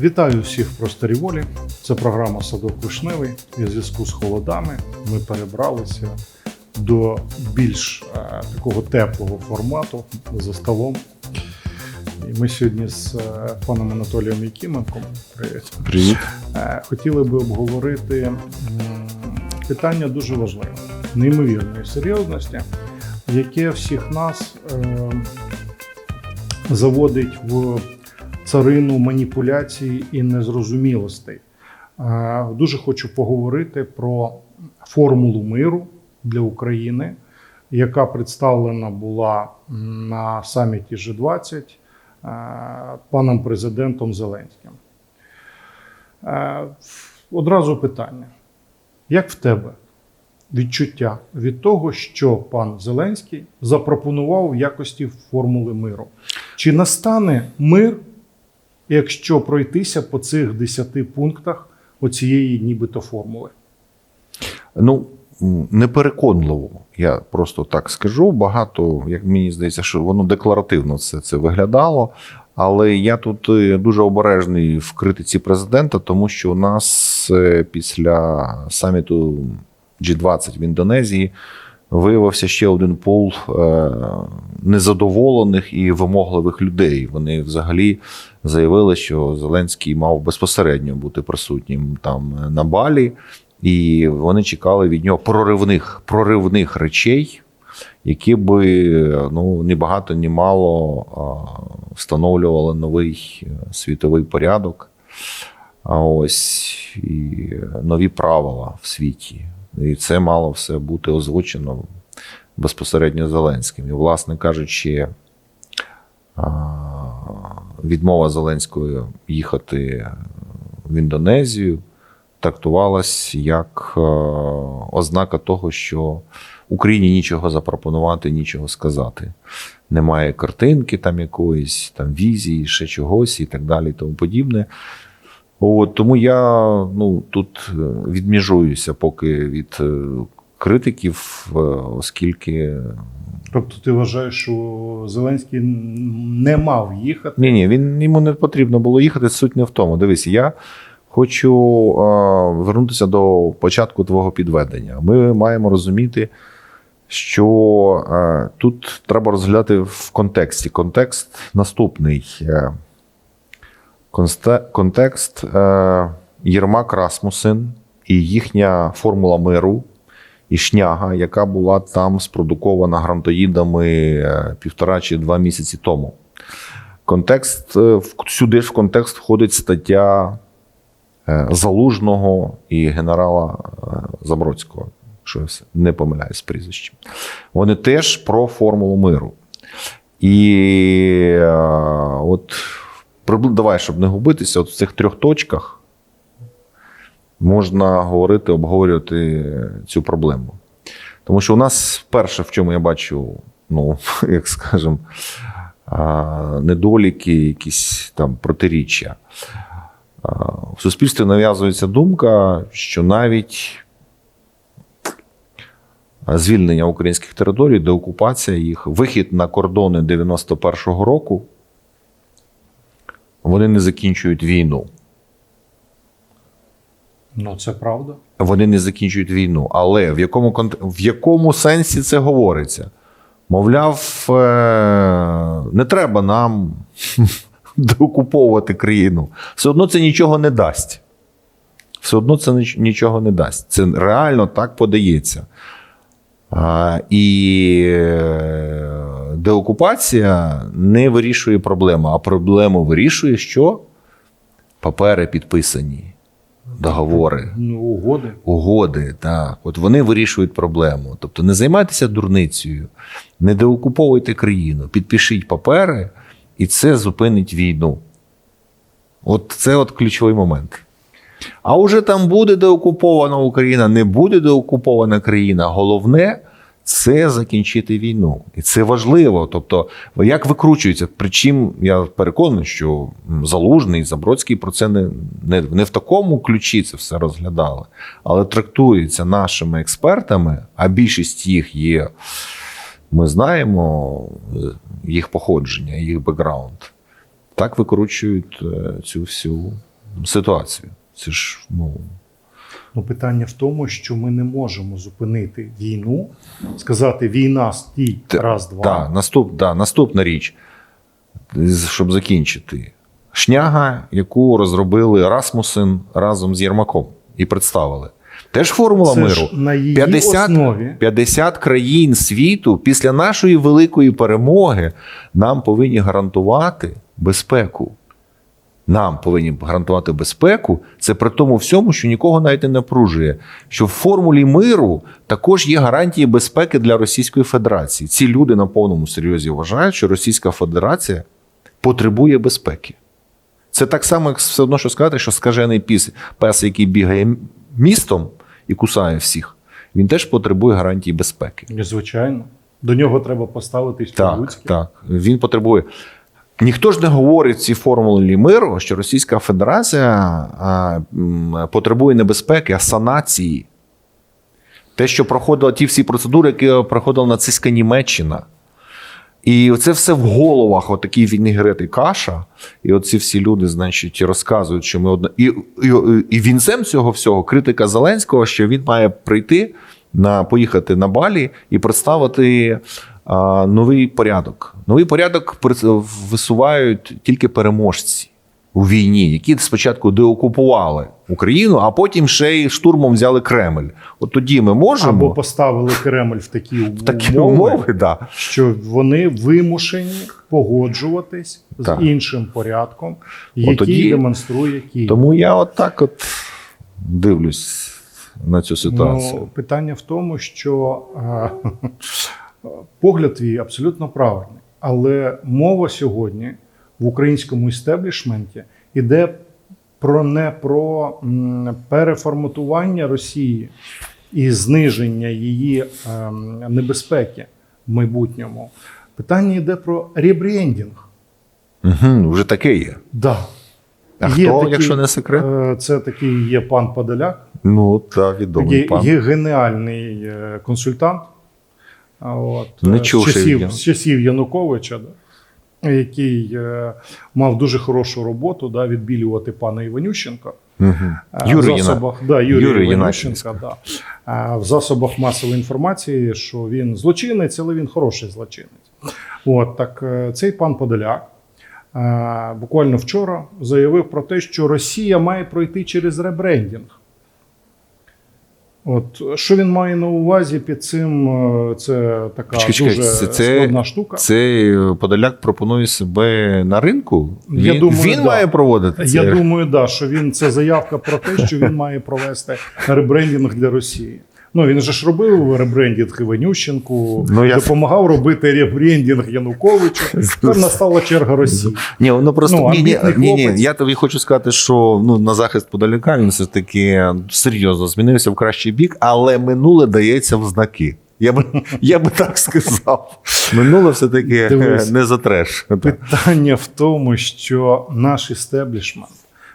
Вітаю всіх в просторі волі. Це програма Садок Вишневий. І в зв'язку з холодами ми перебралися до більш е, такого теплого формату за столом. І ми сьогодні з е, паном Анатолієм Якименком привіт, Привіт. е, хотіли би обговорити м, питання дуже важливе, неймовірної серйозності, яке всіх нас е, заводить в царину маніпуляцій і незрозумілостей. Дуже хочу поговорити про формулу миру для України, яка представлена була на саміті G20 е, паном президентом Зеленським. Е, Одразу питання: як в тебе відчуття від того, що пан Зеленський запропонував в якості формули миру? Чи настане мир, якщо пройтися по цих 10 пунктах оцієї нібито формули? Ну, непереконливо, я просто так скажу. Багато, як мені здається, що воно декларативно все це виглядало. Але я тут е, дуже обережний в критиці президента, тому що у нас е, після саміту G20 в Індонезії виявився ще один пул е, незадоволених і вимогливих людей. Вони взагалі заявили, що Зеленський мав безпосередньо бути присутнім там е, на Балі, і вони чекали від нього проривних, проривних речей, які би ну ні багато, ні мало встановлювали новий е, світовий порядок. А ось і нові правила в світі. І це мало все бути озвучено безпосередньо Зеленським. І, власне кажучи, відмова Зеленської їхати в Індонезію трактувалась як е, ознака того, що Україні нічого запропонувати, нічого сказати. Немає картинки там якоїсь, там візії, ще чогось і так далі, і тому подібне. От, тому я ну, тут е, відміжуюся поки від е, критиків, оскільки Тобто ти вважаєш, що Зеленський не мав їхати? Ні, ні, він йому не потрібно було їхати. Суть не в тому. Дивись, я хочу вернутися до початку твого підведення. Ми маємо розуміти, що тут треба розглядати в контексті. Контекст наступний. Е, контекст е, Єрмак Расмусен і їхня формула миру. І шняга, яка була там спродукована грантоїдами е, півтора чи два місяці тому. Контекст е, сюди ж в контекст входить стаття е, Залужного і генерала Забродського, що я не помиляюсь з прізвищем. Вони теж про формулу миру. І от давай, щоб не губитися, от в цих трьох точках можна говорити, обговорювати цю проблему. Тому що у нас перше, в чому я бачу, ну, як скажемо, недоліки, якісь там протиріччя. В суспільстві нав'язується думка, що навіть звільнення українських територій, деокупація їх, вихід на кордони 91-го року, вони не закінчують війну. Ну, це правда. Вони не закінчують війну. Але в якому, в якому сенсі це говориться? Мовляв, е, не треба нам деокуповувати країну. Все одно це нічого не дасть. Все одно це нічого не дасть. Це реально так подається. А, і е, деокупація не вирішує проблему, а проблему вирішує що? Папери підписані, договори Ну, угоди. угоди. Так, от вони вирішують проблему. Тобто не займайтеся дурницею, не деокуповуйте країну, підпишіть папери, і це зупинить війну. От це от ключовий момент. А уже там буде деокупована Україна, не буде деокупована країна. Головне це закінчити війну. І це важливо. Тобто, як викручується? Причому я переконаний, що Залужний, Забродський про це не, не, не в такому ключі це все розглядали, але трактується нашими експертами, а більшість їх є. Ми знаємо е, їх походження, їх бекграунд. Так викручують е, цю всю ситуацію. Це ж ну. Ну, питання в тому, що ми не можемо зупинити війну, сказати війна стій раз, два. Да, наступ, да, наступна річ, щоб закінчити. Шняга, яку розробили Расмусен разом з Єрмаком і представили. Теж формула Це миру. ж на її 50, основі. 50 країн світу після нашої великої перемоги нам повинні гарантувати безпеку. Нам повинні гарантувати безпеку. Це при тому всьому, що нікого навіть не напружує. Що в формулі миру також є гарантії безпеки для Російської Федерації. Ці люди на повному серйозі вважають, що Російська Федерація потребує безпеки. Це так само, як все одно, що сказати, що скажений піс, пес, який бігає містом і кусає всіх, він теж потребує гарантії безпеки. Звичайно. До нього треба поставитись Так, по-людськи. так. Він потребує. Ніхто ж не говорить в цій формулі миру, що Російська Федерація потребує не безпеки, а санації. Те, що проходило ті всі процедури, які проходила нацистська Німеччина. І це все в головах, отакий вінігрет і каша. І оці всі люди, значить, розказують, що ми одна. І, і, і вінцем цього всього критика Зеленського, що він має прийти на поїхати на Балі і представити новий порядок. Новий порядок висувають тільки переможці у війні, які спочатку деокупували Україну, а потім ще й штурмом взяли Кремль. От тоді ми можемо Або поставили Кремль в такі, в такі умови, умови, да. що вони вимушені погоджуватись Так. з іншим порядком, який тоді- демонструє Київ. Тому я от так от дивлюсь на цю ситуацію. Ну, питання в тому, що погляд твій абсолютно правильний, але мова сьогодні в українському істеблішменті йде про не про переформатування Росії і зниження її ем, небезпеки в майбутньому. Питання йде про ребрендінг. Угу, вже таке є. Да. А Є хто, такий, якщо не секрет? е, Це такий є пан Подоляк, Ну, та відомий Є, пан. є геніальний е, консультант. От, Не е, чув з, часів, з часів Януковича, да, який е, мав дуже хорошу роботу да, відбілювати пана Іванющенка. Угу. Юрій в засобах, да, Юрій, Юрій Іванющенка, да. Е, в засобах масової інформації, що він злочинець, але він хороший злочинець. От так цей пан Подоляк буквально вчора заявив про те, що Росія має пройти через ребрендінг. От що він має на увазі під цим? е, Це така Чекай, чекай, дуже це- це- складна штука. Цей е, Подоляк пропонує себе на ринку. Я він думаю, він да. має проводити це. Я думаю, да, що він це заявка про те, що він має провести ребрендінг для Росії. Ну він же ж робив ребрендінг Іванющенку, Ну, я- допомагав робити ребрендінг Януковичу. Тепер настала черга Росії. Ні, воно просто Ну, ні, ні, ні, ні. Я тобі хочу сказати, що ну на захист Подоляка він все таки серйозно змінився в кращий бік, але минуле дається в знаки. Я би, я би так сказав. Минуле все-таки Дивись. е, не за треш. Питання в тому, що наш істеблішмент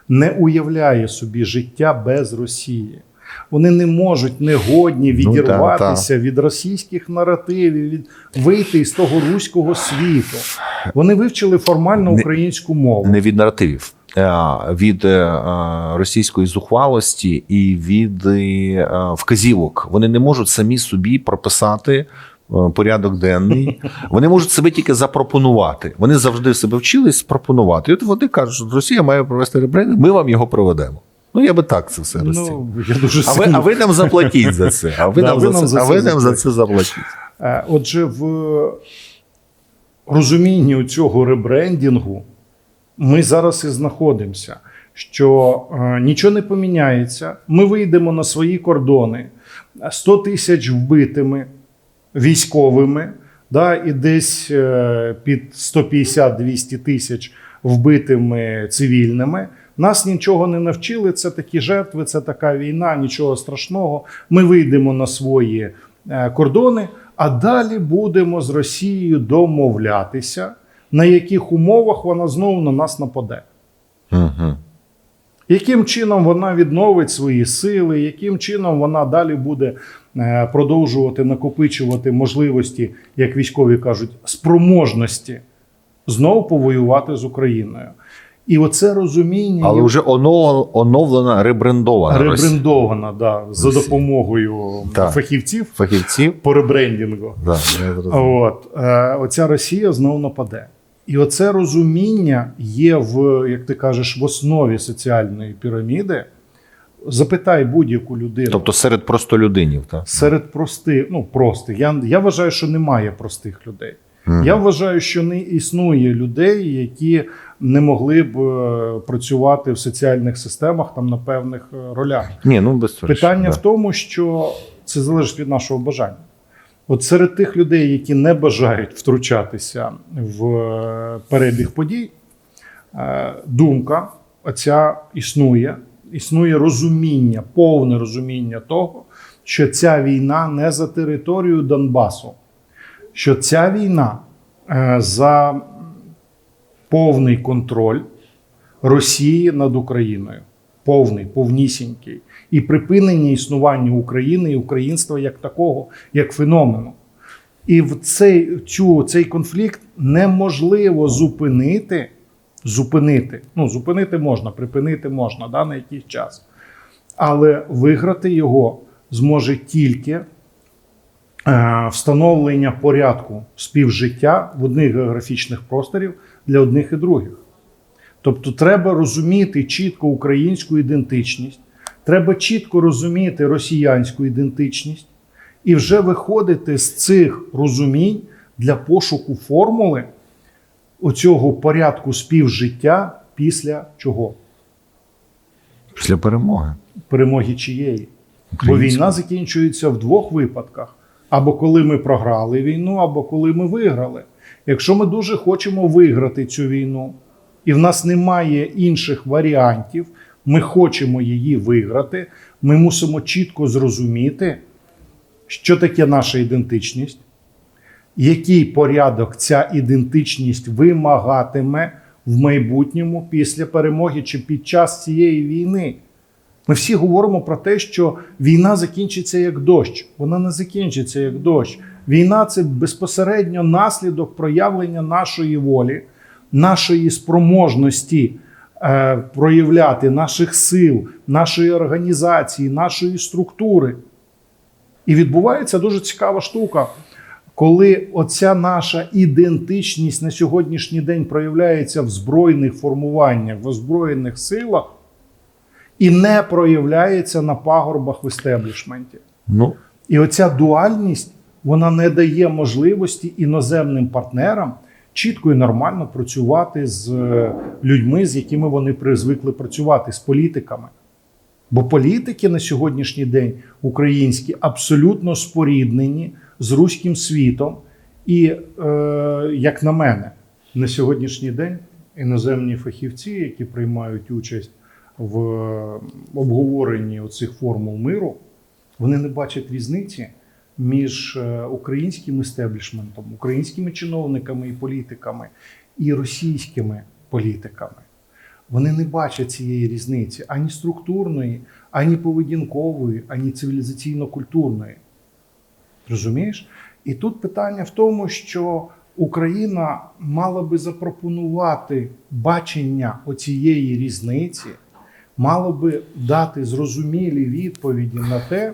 не уявляє собі життя без Росії. Вони не можуть не годні Ну, відірватися від російських наративів, від вийти із того руського світу. Вони вивчили формально українську мову. Не від наративів, а від е, російської зухвалості і від е, вказівок. Вони не можуть самі собі прописати. е, Порядок денний. Вони можуть себе тільки запропонувати. Вони завжди себе вчились пропонувати. І от вони кажуть, що Росія має провести ребрендинг, ми вам його проведемо. Ну, я би так це все розцінив. Ну, я дуже А ви, а ви нам заплатіть за це. А ви, Да, нам, ви за нам це, за а це ви нам за це заплатіть. Е, Отже, в розумінні цього ребрендінгу ми зараз і знаходимося, що е, нічого не поміняється. Ми вийдемо на свої кордони 100 тисяч вбитими військовими, да, і десь е, під 150-200 тисяч вбитими цивільними. Нас нічого не навчили. Це такі жертви, це така війна, нічого страшного. Ми вийдемо на свої е, кордони, а далі будемо з Росією домовлятися, на яких умовах вона знову на нас нападе. Угу. Яким чином вона відновить свої сили, яким чином вона далі буде е, продовжувати накопичувати можливості, як військові кажуть, спроможності знову повоювати з Україною. І оце розуміння Але вже оновлена, ребрендована ребрендована да, за допомогою Так. фахівців фахівців. по ребрендінгу. Да. От, е, оця Росія знову нападе. І оце розуміння є в, як ти кажеш, в основі соціальної піраміди. Запитай будь-яку людину. Тобто серед простолюдинів, так? серед простих, ну простих. Я, я вважаю, що немає простих людей. Мгм. Я вважаю, що не існує людей, які не могли б е, працювати в соціальних системах там на певних е, ролях. Ні, ну без Питання да. в тому, що це залежить від нашого бажання. От серед тих людей, які не бажають втручатися в е, перебіг подій, думка оця існує. Існує розуміння, повне розуміння того, що ця війна не за територію Донбасу, що ця війна е, за повний контроль Росії над Україною. Повний, повнісінький. І припинення існування України і українства як такого, як феномену. І в цей, цю, цей конфлікт неможливо зупинити. Зупинити. Ну, зупинити можна, припинити можна да, на якийсь час. Але виграти його зможе тільки встановлення порядку співжиття в одних географічних просторів для одних і других. Тобто треба розуміти чітко українську ідентичність, треба чітко розуміти росіянську ідентичність і вже виходити з цих розумінь для пошуку формули оцього порядку співжиття після чого? Після перемоги. Перемоги чиєї? Бо війна закінчується в двох випадках: або коли ми програли війну, або коли ми виграли. Якщо ми дуже хочемо виграти цю війну, і в нас немає інших варіантів, ми хочемо її виграти, ми мусимо чітко зрозуміти, що таке наша ідентичність, який порядок ця ідентичність вимагатиме в майбутньому після перемоги чи під час цієї війни. Ми всі говоримо про те, що війна закінчиться як дощ. Вона не закінчиться як дощ. Війна це безпосередньо наслідок проявлення нашої волі, нашої спроможності е, проявляти наших сил, нашої організації, нашої структури. І відбувається дуже цікава штука, коли оця наша ідентичність на сьогоднішній день проявляється в збройних формуваннях, в озброєних силах і не проявляється на пагорбах в істеблішменті. Ну, І оця дуальність вона не дає можливості іноземним партнерам чітко і нормально працювати з е, людьми, з якими вони призвикли працювати, з політиками. Бо політики на сьогоднішній день українські абсолютно споріднені з руським світом. І, е, як на мене, на сьогоднішній день іноземні фахівці, які приймають участь в обговоренні оцих формул миру, вони не бачать різниці між е, українським істеблішментом, українськими чиновниками і політиками і російськими політиками. Вони не бачать цієї різниці ані структурної, ані поведінкової, ані цивілізаційно-культурної. Розумієш? І тут питання в тому, що Україна мала би запропонувати бачення оцієї різниці, мала би дати зрозумілі відповіді на те,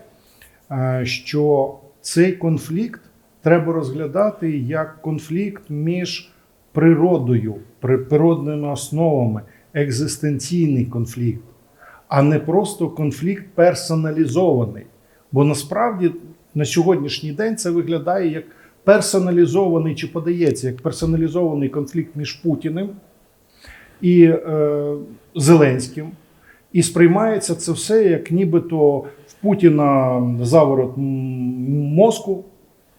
е, що цей конфлікт треба розглядати як конфлікт між природою, при- природними основами, екзистенційний конфлікт, а не просто конфлікт персоналізований. Бо насправді на сьогоднішній день це виглядає як персоналізований чи подається як персоналізований конфлікт між Путіним і е, Зеленським. І сприймається це все як нібито в Путіна заворот мозку.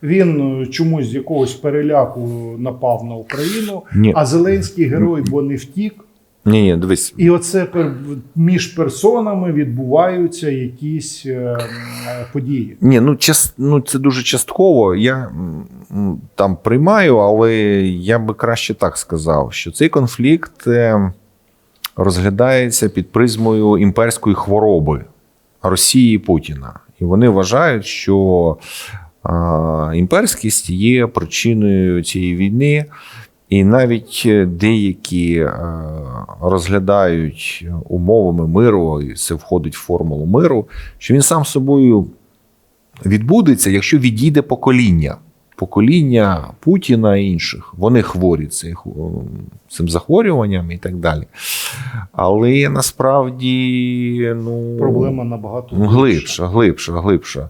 Він е, чомусь з якогось переляку напав на Україну, Ні. а Зеленський герой, бо не втік. ні, ні, дивись. І оце між персонами відбуваються якісь е, події. Ні, ну, час, ну це дуже частково. Я там приймаю, але я би краще так сказав, що цей конфлікт е, розглядається під призмою імперської хвороби Росії і Путіна. І вони вважають, що імперськість є причиною цієї війни. І навіть деякі розглядають умовами миру, і це входить в формулу миру, що він сам собою відбудеться, якщо відійде покоління. Покоління Путіна і інших. Вони хворі цих, цим захворюванням і так далі. Але насправді ну, Проблема набагато глибша, глибша, глибша.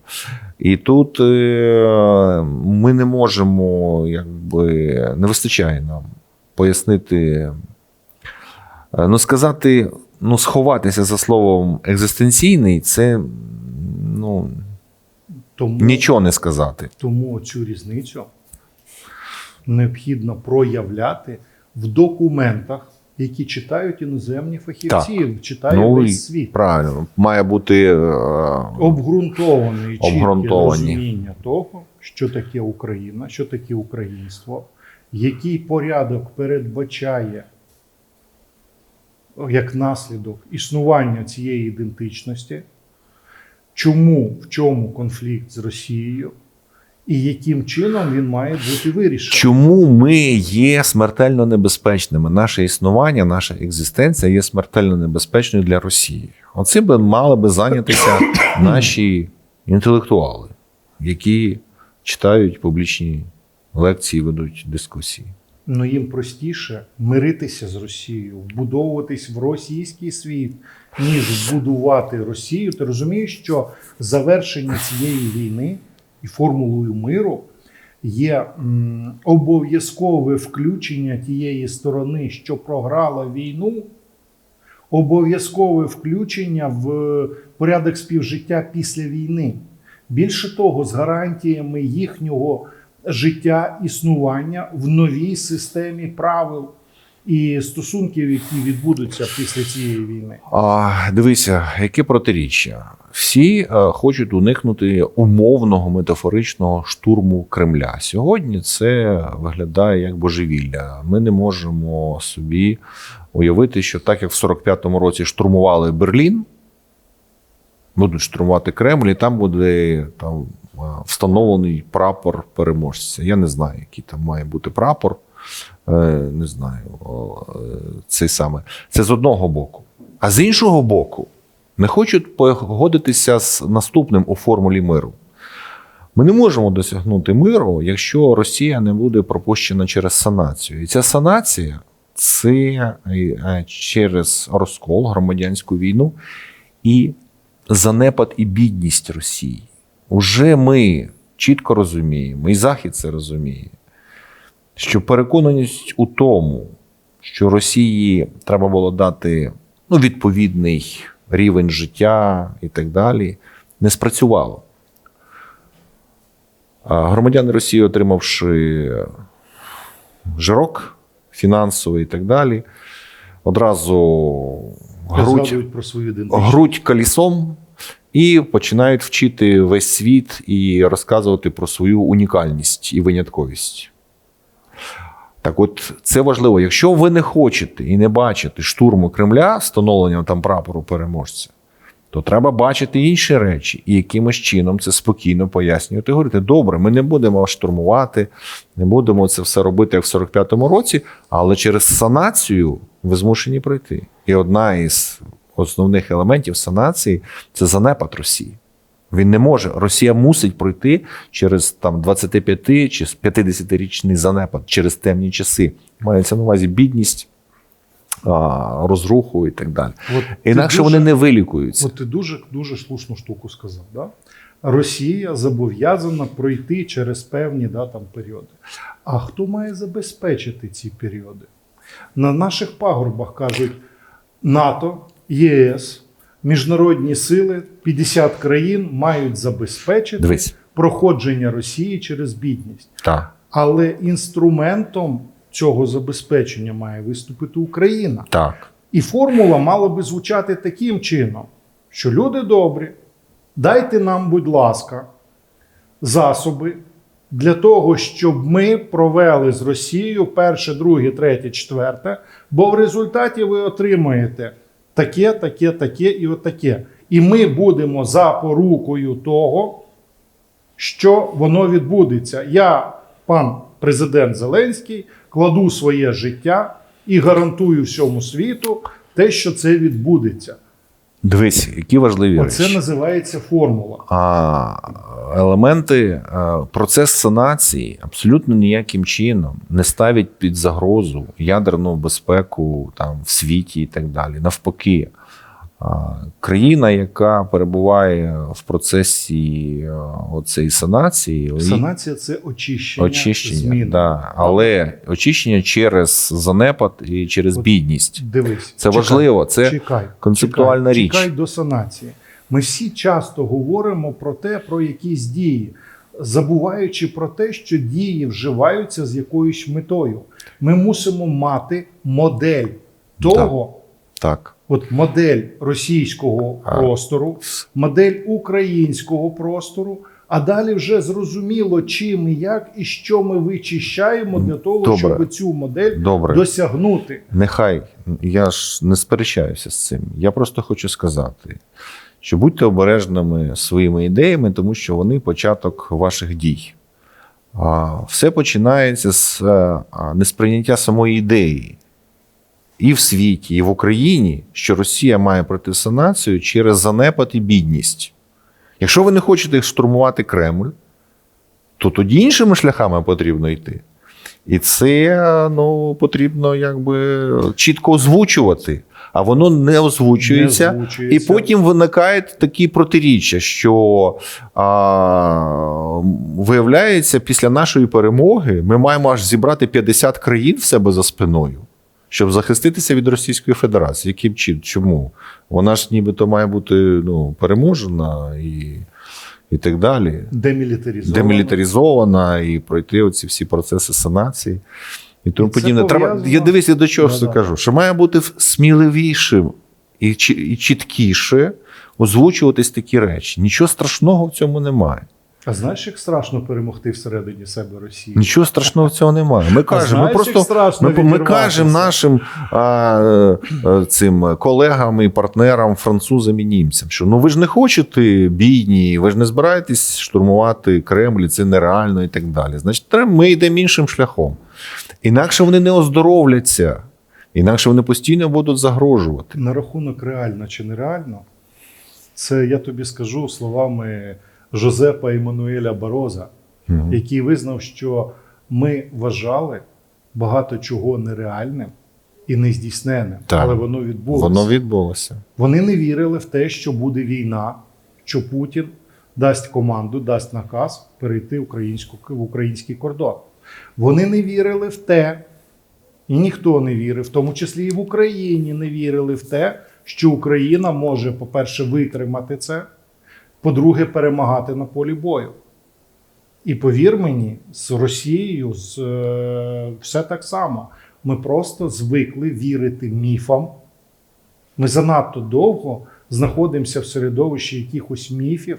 І тут е, ми не можемо, якби не вистачає нам пояснити, е, ну сказати, ну, сховатися за словом екзистенційний, це ну, Тому, нічого не сказати. тому цю різницю необхідно проявляти в документах, які читають іноземні фахівці, читає Ну, весь світ. правильно, має бути е, Обґрунтоване чітке розуміння того, що таке Україна, що таке українство, який порядок передбачає як наслідок існування цієї ідентичності, чому в чому конфлікт з Росією, і яким чином він має бути вирішений. Чому ми є смертельно небезпечними? Наше існування, наша екзистенція є смертельно небезпечною для Росії. Оцим би мали би зайнятися наші інтелектуали, які читають публічні лекції, ведуть дискусії. Ну їм простіше миритися з Росією, вбудовуватись в російський світ, ніж будувати Росію. Ти розумієш, що завершення цієї війни і формулою миру є обов'язкове включення тієї сторони, що програла війну, обов'язкове включення в порядок співжиття після війни. Більше того, з гарантіями їхнього життя, існування в новій системі правил і стосунків, які відбудуться після цієї війни. А, дивися, яке протиріччя. Всі е, хочуть уникнути умовного метафоричного штурму Кремля. Сьогодні це виглядає як божевілля. Ми не можемо собі уявити, що так як в 45-му році штурмували Берлін, будуть штурмувати Кремль, і там буде там е, встановлений прапор переможця. Я не знаю, який там має бути прапор. Е, Не знаю, е, цей саме. Це з одного боку. А з іншого боку, не хочуть погодитися з наступним у формулі миру. Ми не можемо досягнути миру, якщо Росія не буде пропущена через санацію. І ця санація це е, через розкол, громадянську війну і занепад і бідність Росії. Уже ми чітко розуміємо, і Захід це розуміє, що переконаність у тому, що Росії треба було дати ну, відповідний рівень життя і так далі, не спрацювало. А громадяни Росії, отримавши жирок фінансовий і так далі, одразу грудь, про свою грудь колісом і починають вчити весь світ і розказувати про свою унікальність і винятковість. Так от це важливо. Якщо ви не хочете і не бачите штурму Кремля, встановленням там прапору переможця, то треба бачити інші речі і якимось чином це спокійно пояснювати. Говорити, добре, ми не будемо штурмувати, не будемо це все робити як в 45-му році, але через санацію ви змушені пройти. І одна із основних елементів санації це занепад Росії. Він не може. Росія мусить пройти через там 25 чи 50-річний занепад, через темні часи. Мається на увазі бідність, розруху і так далі. От Інакше дуже- вони не вилікуються. От ти дуже дуже слушну штуку сказав. Да? Росія зобов'язана пройти через певні да, там, періоди. А хто має забезпечити ці періоди? На наших пагорбах кажуть НАТО, ЄС, міжнародні сили, 50 країн мають забезпечити Дивись, проходження Росії через бідність. так, Але інструментом цього забезпечення має виступити Україна. так. І формула мала би звучати таким чином, що люди добрі, дайте нам, будь ласка, засоби для того, щоб ми провели з Росією перше, друге, третє, четверте, бо в результаті ви отримаєте таке, таке, таке і отаке. І ми будемо за порукою того, що воно відбудеться. Я, пан президент Зеленський, кладу своє життя і гарантую всьому світу те, що це відбудеться. Дивись, які важливі речі. називається формула. А елементи, процес санації абсолютно ніяким чином не ставить під загрозу ядерну безпеку там в світі і так далі. Навпаки, країна, яка перебуває в процесі а, оцеї санації, Санація це очищення, очищення, змін. да, але очищення через занепад і через От бідність. Дивись, Це чекай, важливо, це чекай, концептуальна чекай, річ. Чекай до санації. Ми всі часто говоримо про те, про якісь дії, забуваючи про те, що дії вживаються з якоюсь метою. Ми мусимо мати модель того, Так. От модель російського А. простору, модель українського простору. А далі вже зрозуміло, чим і як і що ми вичищаємо для того, Добре. щоб цю модель Добре. досягнути. Нехай я ж не сперечаюся з цим. Я просто хочу сказати, що будьте обережними своїми ідеями, тому що вони початок ваших дій. Все починається з е, несприйняття самої ідеї і в світі, і в Україні, що Росія має пройти санацію через занепад і бідність. Якщо ви не хочете штурмувати Кремль, то тоді іншими шляхами потрібно йти. І це ну, потрібно якби чітко озвучувати, а воно не озвучується. Не озвучується. І потім виникають такі протиріччя, що а, виявляється, після нашої перемоги ми маємо аж зібрати 50 країн в себе за спиною, щоб захиститися від Російської Федерації. Яким чином? Чому? Вона ж нібито має бути ну, переможена і, і так далі Демілітаризовано. демілітаризована і пройти оці всі процеси санації і тому подібне. Треба, я дивись, я до чого Да-да. кажу, що має бути сміливішим і, і чіткіше озвучуватись такі речі. Нічого страшного в цьому немає. А знаєш, як страшно перемогти всередині себе Росію? Нічого страшного в цьому немає. Ми кажемо, ми просто ми, ми кажемо нашим а, е, цим колегам і партнерам, французам і німцям, що ну ви ж не хочете бійні, ви ж не збираєтесь штурмувати Кремль, це нереально і так далі. Значить, ми йдемо іншим шляхом. Інакше вони не оздоровляться, інакше вони постійно будуть загрожувати. На рахунок реально чи нереально, це я тобі скажу словами Жозепа Еммануеля Бароза, Мгм. який визнав, що ми вважали багато чого нереальним і нездійсненним, Так. але воно відбулося. Воно відбулося. Вони не вірили в те, що буде війна, що Путін дасть команду, дасть наказ перейти українську, в український кордон. Вони не вірили в те, і ніхто не вірив, в тому числі і в Україні не вірили в те, що Україна може, по-перше, витримати це, по-друге, перемагати на полі бою. І повір мені, з Росією з, е, все так само. Ми просто звикли вірити міфам. Ми занадто довго знаходимося в середовищі якихось міфів,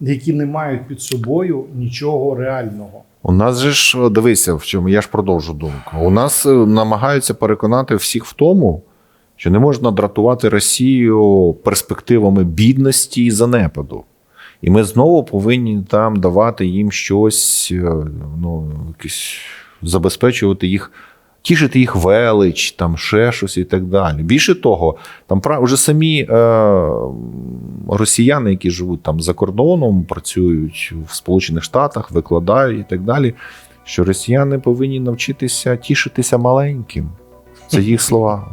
які не мають під собою нічого реального. У нас же ж дивися, в чому я ж продовжу думку. У нас е, намагаються переконати всіх в тому, що не можна дратувати Росію перспективами бідності і занепаду. І ми знову повинні там давати їм щось, е, ну, якесь, забезпечувати їх, тішити їх велич, там ще щось і так далі. Більше того, там вже самі е, росіяни, які живуть там за кордоном, працюють в Сполучених Штатах, викладають і так далі. Що росіяни повинні навчитися тішитися маленьким. Це їх слова.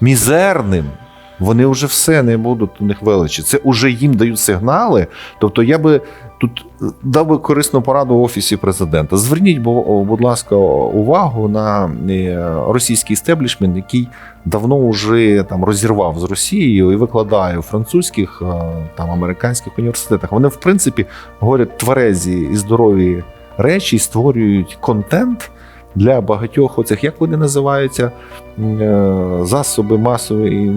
Мізерним. Вони вже все не будуть у них величі. Це вже їм дають сигнали. Тобто, я би тут е, дав би корисну пораду в офісі президента. Зверніть, бу- будь ласка, увагу на е, російський стеблішмент, який давно вже там розірвав з Росією і викладає у французьких е, там американських університетах. Вони, в принципі, говорять тверезі і здорові речі, і створюють контент. Для багатьох оцих, як вони називаються, е, засоби масової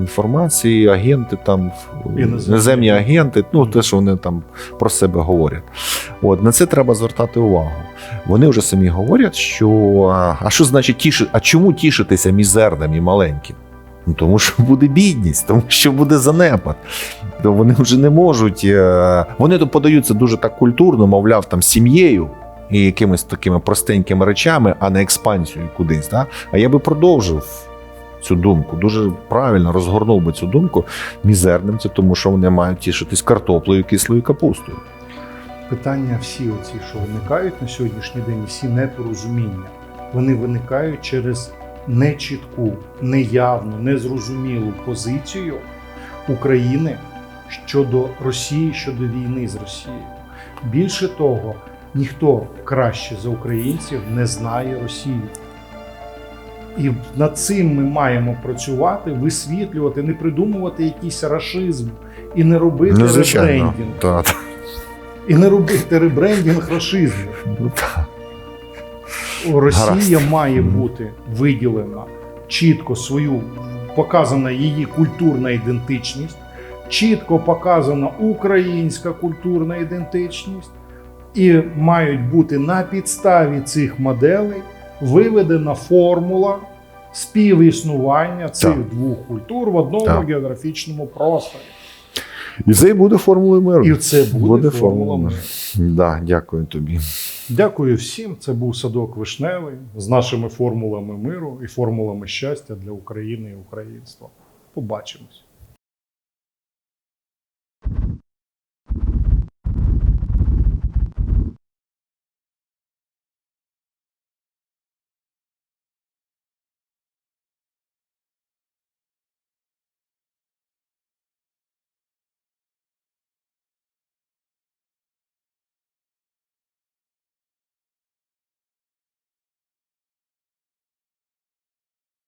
інформації, агенти, там Іноземні. агенти, ну те, що вони там про себе говорять. От на це треба звертати увагу. Вони вже самі говорять, що а, що значить тіши, а чому тішитися мізерним і маленьким? Ну, тому що буде бідність, тому що буде занепад. То вони вже не можуть. е, Вони то подаються дуже так культурно, мовляв, там сім'єю. І якимись такими простенькими речами, а не експансією кудись. Да? А я би продовжив цю думку, дуже правильно розгорнув би цю думку мізерним, це тому що вони мають тішитись картоплею, кислою капустою. Питання всі оці, що виникають на сьогоднішній день, всі непорозуміння, вони виникають через нечітку, неявну, незрозумілу позицію України щодо Росії, щодо війни з Росією. Більше того, ніхто краще за українців не знає Росію. І над цим ми маємо працювати, висвітлювати, не придумувати якийсь рашизм і не робити Ну, ребрендінг. Та, та. І не робити ребрендінг рашизму. Ну, та. Росія має бути виділена чітко свою показана її культурна ідентичність, чітко показана українська культурна ідентичність, і мають бути на підставі цих моделей виведена формула співіснування цих Так. двох культур в одному Так. географічному просторі. І це і буде формулою миру. І це буде, формула миру. Да, дякую тобі. Дякую всім. Це був садок вишневий з нашими формулами миру і формулами щастя для України і українства. Побачимось.